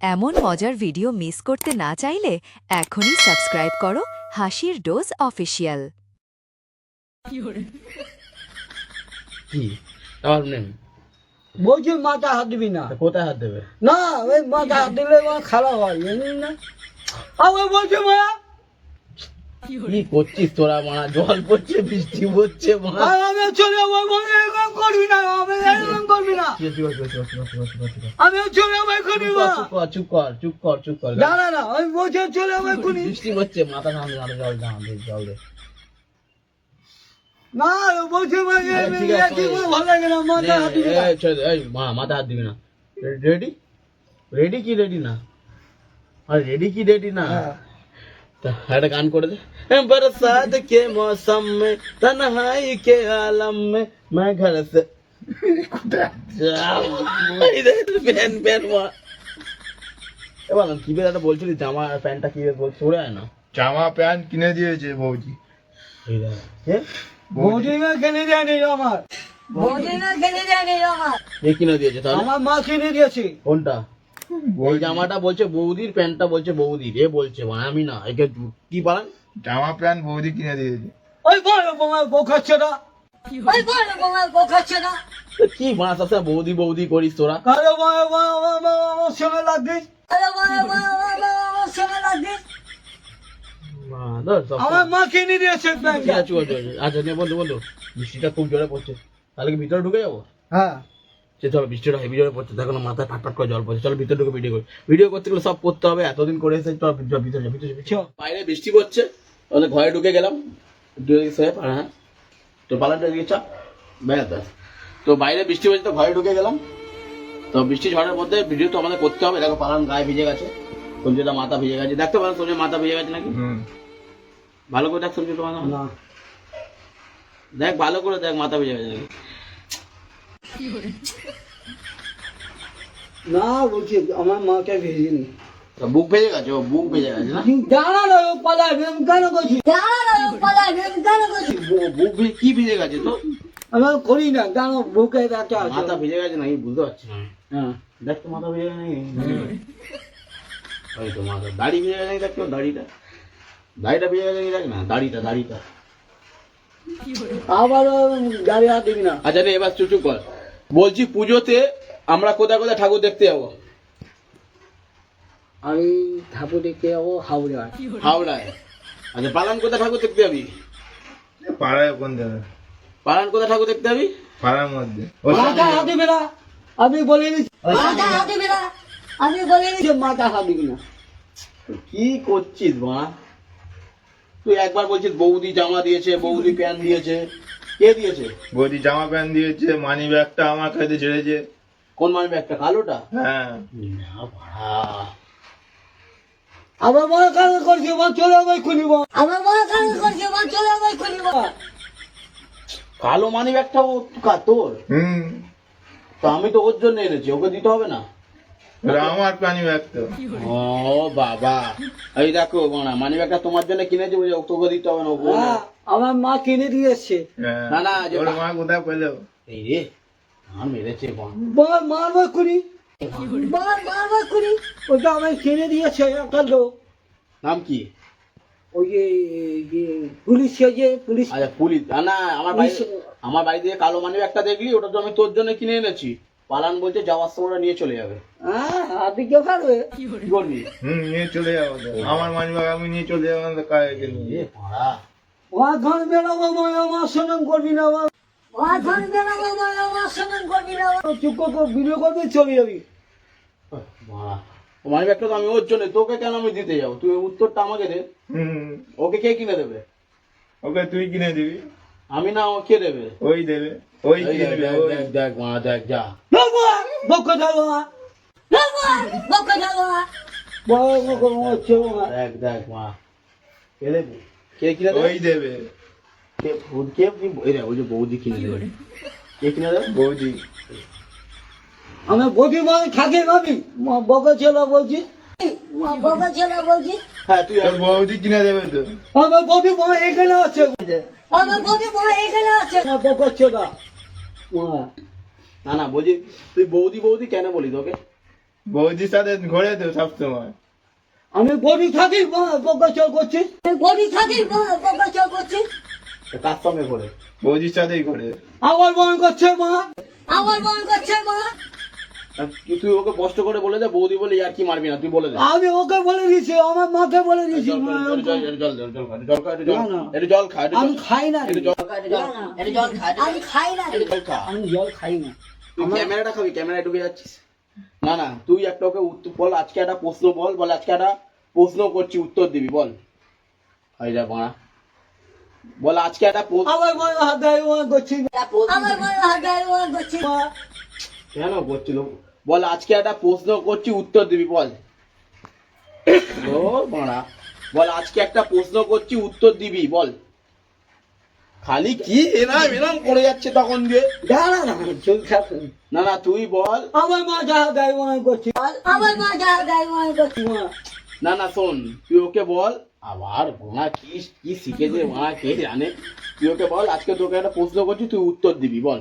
এমন মজার video miss করতে না চাইলে এখনই সাবস্ক্রাইব করো হাসির ডোজ অফিসিয়াল বলছি মাথা হাত দিবি না। কোথায় হাত দেবে? না ওই মাথা হাত দিলে খারাপ হয় না? বলছি মা কি করছিস তোরা মানা জল পড়ছে বৃষ্টি পড়ছে আমি চলে যাব এরকম করবি না আমি এরকম করবি না। আমি চলে যাব এখনই মা চুপ কর চুপ কর চুপ কর না না না আমি বলছি চলে যাব এখনই। বৃষ্টি পড়ছে মাথা নাম জল দে জল দে না বলছি মা ভালো লাগে মাথা হাত দিবি না। এই, ছেড়ে দে, এই, মা মাথা হাত দিবি না। রেডি? রেডি কি রেডি না? আর রেডি কি রেডি না? হ্যাঁ। একটা গান করে দে बरसात के मौसम में तन्हाई के आलम में मैं घर से প্যান প্যান এবার কি বেলা বলছিলি জামা প্যান্টটা কি বল চড়ে আয় না জামা প্যান্ট কিনে দিয়েছে বৌদি এই দেখ কে বৌদি না কিনে দেয়নি আমার বৌদি না কিনে দেয়নি আমার এ কিনে দিয়েছে তাহলে আমার মা কিনে দিয়েছে কোনটা ওই জামাটা বলছে বৌদির প্যান্টটা বলছে বৌদির এ বলছে মানে আমি না একে কি পালান জামা প্যান্ট বৌদি কিনে দিয়েছে ওই বলো বউ খাচ্ছে না ওই বলো তোমার বউ খাচ্ছে না কি মানে সবসময় বৌদি বৌদি করিস তোরা আমার সঙ্গে লাগবে আমার সঙ্গে লাগবে আমার মা কিনে দিয়েছে আছে। আচ্ছা নিয়ে বন্ধু বন্ধু বৃষ্টিটা খুব জোরে পড়ছে তাহলে কি ভিতরে ঢুকে যাব হ্যাঁ সে চলো বৃষ্টিটা হেভি জোরে পড়ছে দেখো মাথায় ফাটফাট করে জল পড়ছে। চলো ভিতরে ঢুকে ভিডিও করি। ভিডিও করতে গেলে সব করতে হবে এতদিন করে এসে চল ভিতরে ভিতরে ভিতরে বাইরে বৃষ্টি পড়ছে তাহলে ঘরে ঢুকে গেলাম। ঢুকে সে হ্যাঁ তো পালাটা চাপ ব্যাস ব্যাস। তো বাইরে বৃষ্টি পড়ছে তো ঘরে ঢুকে গেলাম। তো বৃষ্টি ঝড়ের মধ্যে ভিডিও তো আমাদের করতে হবে দেখো পালান গায়ে ভিজে গেছে সঞ্জয়দা মাথা ভিজে গেছে। দেখতে পারেন সঞ্জয় মাথা ভিজে গেছে নাকি? হুম। ভালো করে দেখ সঞ্জয় তোমার। না। দেখ ভালো করে দেখ মাথা ভিজে গেছে নাকি? না বলছি আমার মাকে ভেজিনি। বুক ভেজে গেছে ও বুক ভেজে গেছে না? জানা না ও পালায় আমি কেন করছি জানা না ও পালায় আমি কেন করছি বুক ভেজে কি ভিজে গেছে তো আমি করি না জানো বুকে ব্যথা আছে। মাথা ভিজে গেছে নাকি? বুঝতে পারছি না। হ্যাঁ। দেখ তো মাথা ভিজে গেছে ওই তো মাথা দাড়ি ভিজে গেছে দেখ তো দাড়িটা। দাড়িটা ভিজে গেছে দেখ না দাড়িটা দাড়িটা। আবার গাড়ি হাত দিবি না। আচ্ছা রে এবার চুচু কর। বলছি পুজোতে আমরা কোথায় কোথায় ঠাকুর দেখতে যাব? আমি ঠাকুর দেখতে যাব হাওড়া হাওড়ায়। আচ্ছা পালান কোথায় ঠাকুর দেখতে যাবি? পাড়ায় কোন জায়গায়? পালান কোথায় ঠাকুর দেখতে যাবি? পাড়ার মধ্যে। মাথা হাত দিবি আমি বলে দিচ্ছি মাথা হাত দিবি আমি বলে দিচ্ছি মাথা না। কি করছিস মা? তুই একবার বলছিস বৌদি জামা দিয়েছে বৌদি প্যান্ট দিয়েছে। কে দিয়েছে? বৌদি জামা প্যান্ট দিয়েছে মানি ব্যাগটা আমার কাছে ছেড়েছে। কোন মানবে একটা কালোটা? হ্যাঁ। আমার মনে কাজ করছি আমার চলে যাব খুলিব আমার মনে কাজ করছি আমার চলে যাব খুলিব কালো মানি ব্যাগটা ও কা- তোর? হুম। তো আমি তো ওর জন্য এনেছি ওকে দিতে হবে না? আমার পানি ব্যাগ তো। ও বাবা। এই দেখো মানা মানি ব্যাগটা তোমার জন্য কিনেছি বুঝে তোকে দিতে হবে না ওকে আমার মা কিনে দিয়ে এসছে। হ্যাঁ। না, না, ওর মা কোথায় পেল? এই রে আমার মেরেছে। বল। মারবো খুলি বল মারবো খুলি ওটা আমি কিনে দিয়েছে একটা লোক। নাম কি? ওই যে যে পুলিশ যে পুলিশ আচ্ছা পুলিশ। না, না আমার বাড়ি আমার বাড়ি থেকে কালো মানি ব্যাগটা দেখলি? ওটা তো আমি তোর জন্য কিনে এনেছি। পালান বলছে যাওয়ার সময় নিয়ে চলে যাবে। হ্যাঁ আপনি কে পারবে? কি করবি? হুম নিয়ে চলে যাব। আমার মানি আমি নিয়ে চলে যাব না কাকে নিয়ে পাড়া। ওয়া ধন বেড়াবো আমার সনম করবি না বাবা ওয়া ধন বেড়াবো মা আমার সনম করবি না চুপ কর ভিডিও করবি চলে যাবি মারা মানি ব্যাগটা তো আমি ওর জন্য তোকে কেন আমি দিতে যাব তুই উত্তরটা আমাকে দে হুম ওকে কে কিনে দেবে ওকে তুই কিনে দিবি আমি না ও কে দেবে ওই দেবে ওই কিনে দেখ, দেবে দেখ, ওই। দেখ দেখ মা দেখ যা বাবা বকো যাব না বাবা বকো যাব দেখ দেখ মা কে দেবে কে কিনে দেবে ওই দেবে। কে ও- কে এই রে, ওই যে বৌদি কিনে দেবে কে কিনে দেবে বৌদি। আমি বকি মানে খাকে ভাবি বকো ছেলে বলছি। বকো ছেলে বলছি। হ্যাঁ তুই বৌদি কিনে দেবে তো। আমার মা এখানে আছে। আমার মা এখানে আছে। বকো ছেলে। না না বলছি তুই বৌদি বৌদি কেন বলি তোকে? বৌদির সাথে ঘোরে তো সবসময়। আমি বডি থাকি বকাচল করছিস বডি থাকি বকাচল করছিস তো কার সঙ্গে করে বৌদির সাথেই মনে করছে মা। মনে করছে মা। তুই ওকে কষ্ট করে বলে দে বৌদি বলে আর কি মারবি না তুই বলে দে। আমি ওকে বলে দিয়েছি আমার মাকে বলে দিয়েছি জল একটু খা আমি খাই না। একটু জল খা, জল। খা, আমি খাই না জল খা। আমি জল খাই না। ক্যামেরাটা খাবি ক্যামেরা ডুবে যাচ্ছিস। না না তুই একটা ওকে উত্তর বল আজকে একটা প্রশ্ন বল বল আজকে একটা প্রশ্ন করছি উত্তর দিবি বল। এই যা বাড়া। বল আজকে একটা প্রশ্ন আমার মনে মনে করছি। আমার মনে করছি। মা কেন করছিল? বল আজকে একটা প্রশ্ন করছি উত্তর দিবি বল। ও বাড়া। বল আজকে একটা প্রশ্ন করছি উত্তর দিবি বল। খালি কি এরাম এরাম করে যাচ্ছে তখন দিয়ে দাঁড়া না না না তুই বল। আমার মা যা গায়ে মনে করছি। আমার মা যা গায়ে মনে করছি। মা না না শোন তুই ওকে বল। আবার বোনা কি কি শিখেছে বোনা কে জানে? তুই ওকে বল আজকে তোকে একটা প্রশ্ন করছি তুই উত্তর দিবি বল।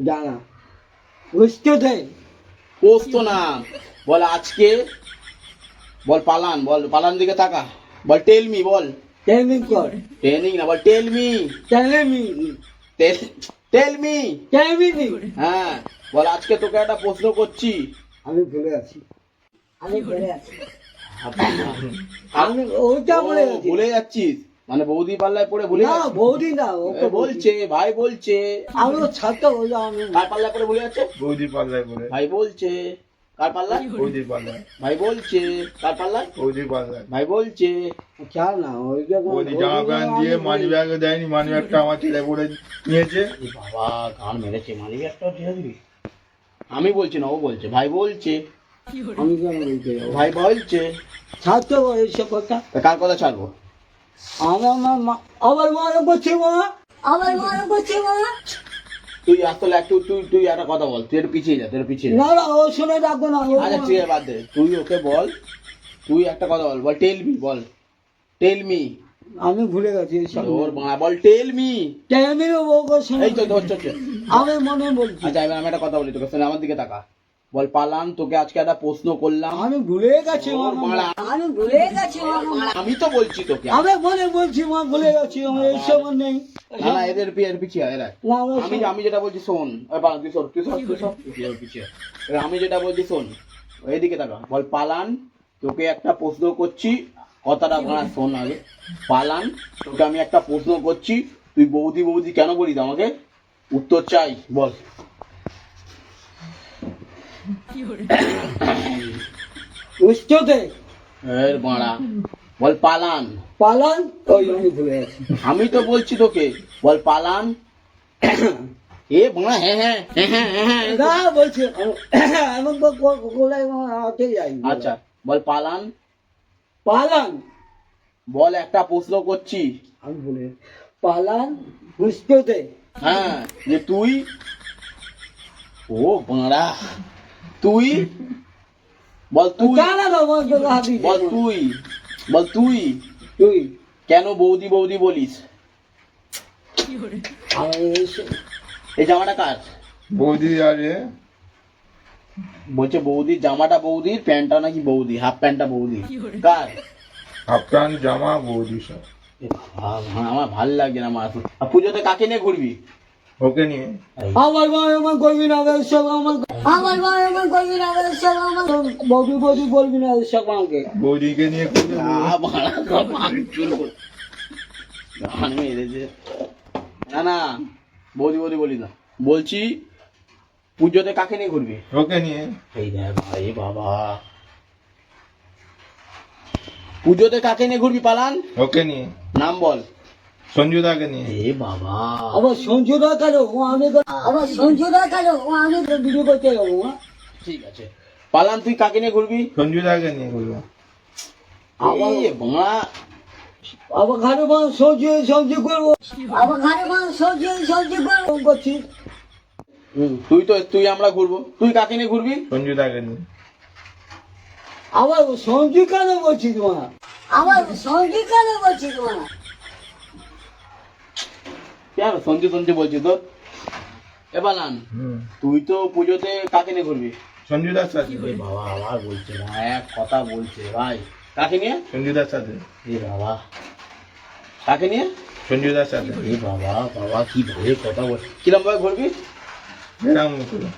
দাঁড়া। বুঝতে দে। প্রশ্ন না। বল আজকে। বল পালান বল পালান দিকে তাকা। বল টেল মি বল। ট্রেনিং কর ট্রেনিং না বল tell me training tell me training হ্যাঁ বল আজকে তোকে একটা প্রশ্ন করছি। আমি ভুলে আছি। আমি ভুলে আছি। আমি ভুলে যাচ্ছিস? মানে বৌদি পাল্লায় পড়ে ভুলে না? বৌদি না ওকে বলছে ভাই বলছে। আমি বললাম। আমি কার পাল্লায় পড়ে ভুলে যাচ্ছে? বৌদির পাল্লায় ঘোরে ভাই বলছে। কার পাল্লায়? বৌদির পাল্লায়। ভাই বলছে কার পাল্লায়? বৌদির পাল্লায়। ভাই বলছে চাল না ওই বৌদি জামা প্যান্ট দিয়ে মানি ব্যাগে দেয়নি মানি ব্যাগটা আমার ছেলে পরে নিয়েছে। বাবা গান মেরেছে দিয়ে দিবি? আমি বলছি না ও বলছে। ভাই বলছে আমি কেন বলতে ভাই বলছে ছাড়তে এইসব কথা। কার কথা ছাড়বো? আমার মা মা- আবার মনে করছে মা। আবার মনে করছে মা। তুই আসলে একটু তুই তুই একটা কথা বল তুই একটু পিছিয়ে যা তোর পিছিয়ে না না ও শুনে রাখব না আচ্ছা ঠিক আছে বাদ দে। তুই ওকে বল তুই একটা কথা বল বল টেল মি বল। টেল মি আমি ভুলে গেছি ওর মা বল টেল মি টাইমে ওকে শুনে এই তো হচ্ছে। আমি মনে বলছি। আচ্ছা এবার আমি একটা কথা বলি তোকে শোনে আমার দিকে তাকা। বল পালান তোকে আজকে একটা প্রশ্ন করলাম। আমি ভুলে গেছি। আমি ভুলে গেছি আমি তো বলছি তোকে। আমি মনে বলছি মা ভুলে গেছি আমার এইসব নেই। না না এদের পি- এর পিছিয়ে এরা। আমি আমি যেটা বলছি শোন। এ বাবা, তুই সর তুই সর তুই সর পিছিয়ে। পিছিয়ে আমি যেটা বলছি শোন। এদিকে তাকা বল পালান তোকে একটা প্রশ্ন করছি। কথাটা ভাড়া শোন আগে। পালান তোকে আমি একটা প্রশ্ন করছি। তুই বৌদি বৌদি কেন বলিস আমাকে? উত্তর চাই বল। বুঝতে এর বাড়া। বল পালান। পালন? ওই আমি ভুলে গেছি। আমি তো বলছি তোকে। বল পালান। এ বাড়া হ্যাঁ হ্যাঁ হ্যাঁ হ্যাঁ হ্যাঁ, হ্যাঁ না বলছি এমন তো যাই আচ্ছা বল পালান। পালন। বল একটা প্রশ্ন করছি। আমি গেছি। পালন বুঝতে হ্যাঁ যে তুই? ও বাড়া। তুই বল তুই বল তুই বল তুই। তুই। কেন বৌদি বৌদি বলিস? এই জামাটা কার? বৌদি আছে বলছে বৌদির জামাটা বৌদির প্যান্টটা নাকি বৌদি হাফ প্যান্টটা বৌদি। কার? হাফ প্যান্ট জামা বৌদি সব। আমার ভালো লাগছে না আমার পুজোতে কাকে নিয়ে ঘুরবি? ওকে নিয়ে। আমার এমন করবি না সব আমার আমার এমন করবি না সব আমার বৌদি বৌদি বলবি না সব আমাকে। বৌদিকে নিয়ে করে। না না বৌদি বৌদি বলি না। বলছি পুজোতে কাকে নিয়ে ঘুরবি? ওকে নিয়ে। এই ভাই বাবা। পুজোতে কাকে নিয়ে ঘুরবি পালান? ওকে নিয়ে। নাম বল। সঞ্জুদাকে নিয়ে। এ বাবা। আবার সঞ্জুদা কেন ও আমি আবার সঞ্জুদা কেন ও আমি ভিডিও করতে যাব ঠিক আছে। পালান তুই কাকে নিয়ে ঘুরবি? সঞ্জুদাকে নিয়ে ঘুরবো। এ বাবা। আবার ঘরে মা সবজি সবজি করব। আবার ঘরে মা সবজি সবজি করব। করছি। তুই তো তুই আমরা ঘুরবো। তুই কাকে নিয়ে ঘুরবি? সঞ্জুদাকে নিয়ে। আবার সঞ্জু কেন বলছিস মা আবার সবজি কেন বলছিস মা কেন সঞ্জু সঞ্জু বলছি তো এ পালান হুম। তুই তো পুজোতে কাকে নিয়ে ঘুরবি? সঞ্জুদার সাথে। বাবা আবার বলছে না এক কথা বলছে ভাই। কাকে নিয়ে? সঞ্জুদার সাথে। এ বাবা। কাকে নিয়ে? সঞ্জুদার সাথে। এ বাবা বাবা কি ভাবে কথা বল কিরম ভাবে ঘুরবি? এরকম করে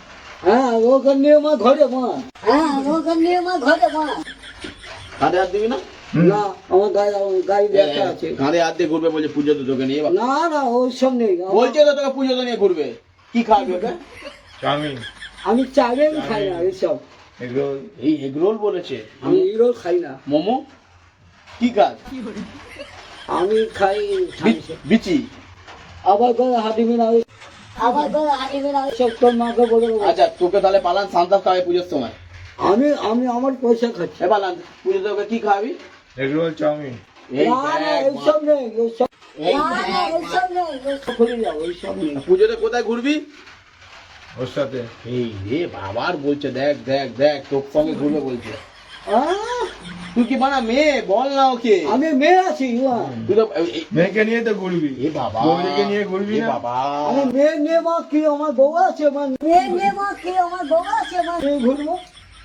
হ্যাঁ ওকে নিয়ে আমার ঘরে মা। হ্যাঁ ওকে নিয়ে আমার ঘরে মা। কাঁধে হাত দিবি না? না আমার গাড়ি ব্যবসা আছে। কাঁধে হাত দিয়ে ঘুরবে বলছে পুজো তো তোকে নিয়ে। না না নেই। আমার- বলছে তো তোকে পুজো তো নিয়ে ঘুরবে। কি চাউমিন। আমি খাই না এগুলো এই এগ রোল বলেছে। আমি এগুলো খাই না। মোমো? কি কাজ? আমি খাই বিচি? আবার ওই- আবার সব তোর মাকে বলে আচ্ছা তোকে তাহলে পালান সান্তাস খাওয়াবে পুজোর সময়। আমি আমি আমার পয়সা খাচ্ছি। পালান পুজোতে ওকে কি খাওয়াবি? এগুলো চাউমিন এই না না দেখ, এইসব নেই এইসব এই না, না, এইসব নেই এইসব খুলে যাও এইসব নেই। পুজোতে কোথায় ঘুরবি? ওর সাথে। এই রে বাবার বলছে দেখ দেখ দেখ তোর সঙ্গে ঘুরবে বলছে। তুই কি বানা মেয়ে? বল না ওকে। আমি মেয়ে আছি। তুই তো মেয়েকে নিয়ে তো ঘুরবি। এ বাবা বৌদিকে নিয়ে ঘুরবি না? বাবা। আমি মেয়ে নিয়ে মা কি আমার বউ আছে মা? মেয়ে নিয়ে মা কি আমার বউ আছে মা? ঘুরবো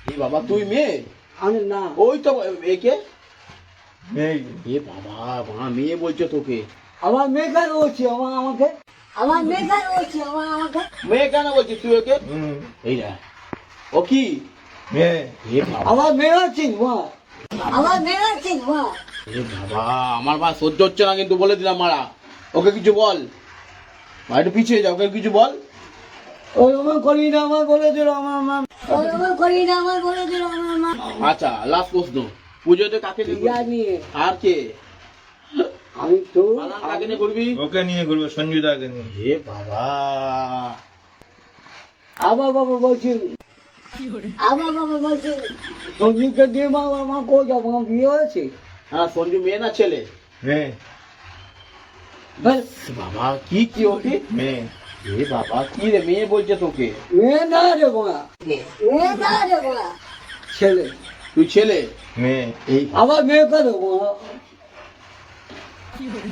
এ বাবা তুই মেয়ে? আমি না। ওই তো একে? এ বাবা মা মেয়ে বলছে তোকে। আমার মেয়ে কেন হচ্ছে আমার আমাকে? আমার মেয়ে কেন হচ্ছে আমার আমাকে? মেয়ে কেন তুই ওকে? এই না ও কি? মেয়ে। আমার মেয়ে মা। আমার মেয়ে মা। এ বাবা আমার বা সহ্য হচ্ছে না কিন্তু বলে দিলাম মারা। ওকে কিছু বল। মা, একটু পিছিয়ে যাও ওকে কিছু বল। ওই আমার করি না আমার বলে দিল আমার মা। আমার করি না আমার বলে দিল আমার মা। আচ্ছা লাস্ট প্রশ্ন। পুজোতে কাকে নিয়ে ইয়া আর কে? আমি তো কাকে নিয়ে ঘুরবি? ওকে নিয়ে ঘুরবো সঞ্জুদাকে নিয়ে। এ বাবা। আবার বাবা বলছি আবার বাবা বলছি সঞ্জীবকে দিয়ে মা আমার যাব? আমার বিয়ে হয়েছে। হ্যাঁ সঞ্জু মেয়ে না ছেলে? মেয়ে। বাবা কি কি ওকে? মেয়ে। এ বাবা কি রে মেয়ে বলছে তোকে? মেয়ে না রে মা মেয়ে না রে মা ছেলে। তুই ছেলে? মেয়ে। এই আবার মেয়ে কেন?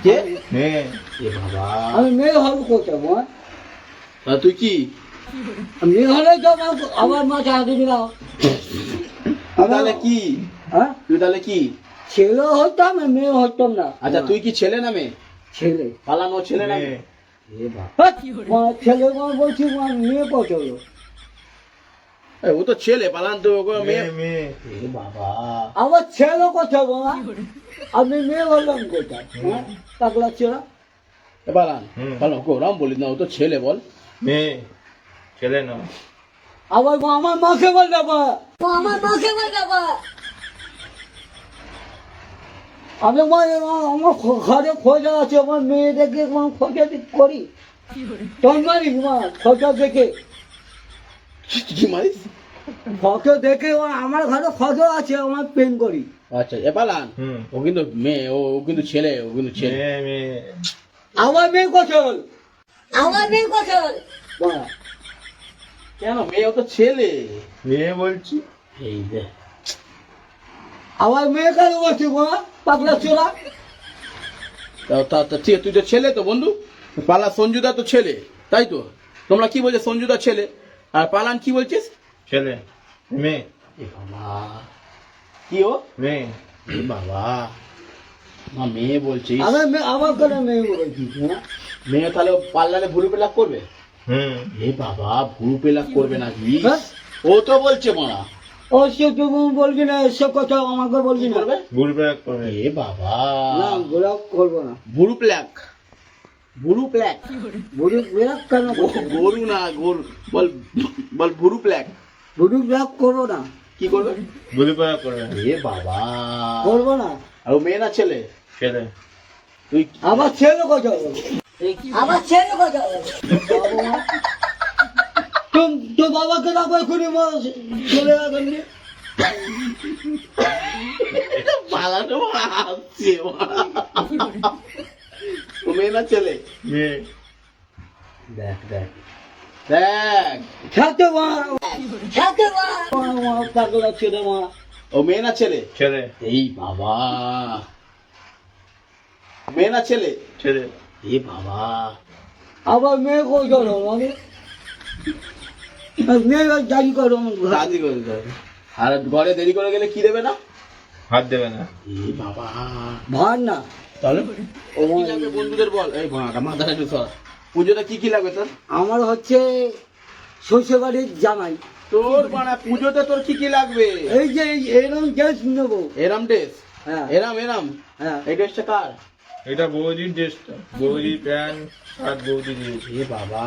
কে? মেয়ে। এ বাবা। আমি মেয়ে হল কোথায় মা? তুই কি? মেয়ে হলে তো আমার আবার মা চাকরি দিবি না তুই তাহলে কি? হ্যাঁ? তুই তাহলে কি? ছেলে হতাম মেয়ে হতাম না। আচ্ছা তুই কি ছেলে না মেয়ে? ছেলে। পালানো ছেলে না মেয়ে। হ্যাঁ, মা ছেলে বলছি মেয়ে কত ও তো ছেলে পালান তো মেয়ে বাবা আমার ছেলে কোথায় মা আমি মেয়ে বললাম কোথায় পাগলা ছেলে পালান পালান ওরাম বলিস না ও তো ছেলে বল মেয়ে ছেলে না আবার মা আমার মাকে বল দেবো আমার মাকে বল দেবো আমি আমার ঘরে খোঁজা আছে আমার মেয়ে দেখে খোঁজা করি তোর মারিস খোঁজা দেখে কি মারিস? ফটো দেখে ও আমার ঘরে ফটো আছে আমার পেন করি। আচ্ছা এ পালান হুম। ও কিন্তু মেয়ে ও ও কিন্তু ছেলে ও কিন্তু ছেলে। মেয়ে মেয়ে। আমার মেয়ে কোথায় আমার মেয়ে মা কেন? মেয়ে ও তো ছেলে। মেয়ে বলছি। এই দে আমার মেয়ে কেন বলছি তা ঠিক আছে, তুই তো ছেলে তো বন্ধু। পালা সঞ্জুদা তো ছেলে তাই তো? তোমরা কি বলছো সঞ্জুদা ছেলে? আর পালান কি বলছিস? ছেলে মেয়ে। বাবা। কি ও? মেয়ে। বাবা। মা মেয়ে বলছিস? আমার মেয়ে আমার কেন মেয়ে বলেছি হ্যাঁ মেয়ে তাহলে পাল্লালে ভুরু পেলাক করবে? হুম। এ বাবা ভুরু পেলাক করবে নাকি হ্যাঁ? ও তো বলছে মারা। ও সে তুমি বলবি না এসব কথা আমাকে বলবি কি না। করবে ঘুরবে করে এ বাবা। না গোলাপ করব না। ভুরু প্ল্যাক ভুরু প্ল্যাক। বুড়ি ব্লাক কেন গরু না গরু। বল বল ভুরু প্ল্যাক। বুড়ি ব্লাক করব না। কি করবে? ঘুরবে করবে এ বাবা। করব না। আর মেয়ে না ছেলে? ছেলে। তুই আমার ছেলে কোথায় আমার ছেলে তুম তো বাবাকে রাখবে খুনি মা চলে যাবেন পালানো আসছে ও মেয়ে না ছেলে মেয়ে দেখ দেখ। দেখ। ছাতে মা ছাতে মা মা পাগলা ছেলে মা। ও মেয়ে না ছেলে? ছেলে। এই বাবা। মেয়ে না ছেলে? ছেলে। এ বাবা। আবার মেয়ে কোথায় মানে? মেয়ে জারি করো আমার করে দিতে আর ঘরে দেরি করে গেলে কি দেবে না? হাত দেবে না। এই বাবা। ভার না। তাহলে? কি বন্ধুদের বল। এই বাবা মাথাটা একটু সর। পুজোটা কি কি লাগবে তোর? আমার হচ্ছে শ্বশুর জামাই। তোর মানে পুজোতে তোর কি কি লাগবে? এই যে এই এরকম ড্রেস নেব। এরাম ড্রেস হ্যাঁ। এরাম এরাম? হ্যাঁ। এই ড্রেসটা কার? এটা বৌদির ড্রেসটা বৌদির প্যান্ট আর বৌদি দিয়েছে এ বাবা।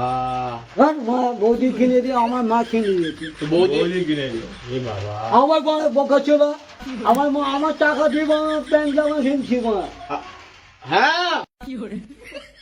আর মা বৌদি কিনে দিয়ে আমার মা কিনে দিয়েছে। বৌদি? বৌদি কিনে এ বাবা। আমার বড় বোকা ছিল। আমার মা আমার টাকা দিব প্যান্ট জামা কিনছি মা আ- হ্যাঁ